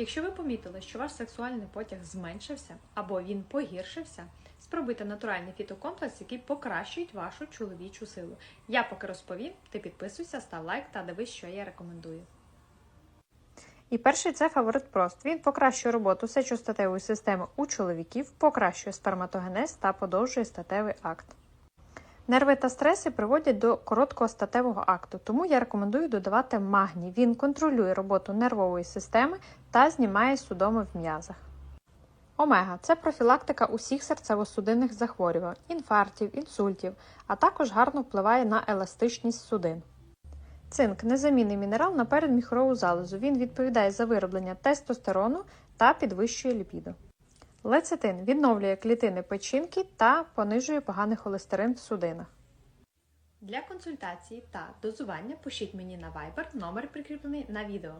Якщо ви помітили, що ваш сексуальний потяг зменшився або він погіршився, спробуйте натуральний фітокомплекс, який покращують вашу чоловічу силу. Я поки розповім, ти підписуйся, став лайк та дивись, що я рекомендую. І перший це фаворит прост. Він покращує роботу сечостатевої системи у чоловіків, покращує сперматогенез та подовжує статевий акт. Нерви та стреси приводять до короткого статевого акту, тому я рекомендую додавати магній. Він контролює роботу нервової системи та знімає судоми в м'язах. Омега це профілактика усіх серцево-судинних захворювань, інфарктів, інсультів, а також гарно впливає на еластичність судин. Цинк незамінний мінерал на передміхрову залозу. Він відповідає за вироблення тестостерону та підвищує ліпіду. Лецитин відновлює клітини печінки та понижує поганий холестерин в судинах. Для консультації та дозування пишіть мені на Viber, номер прикріплений на відео.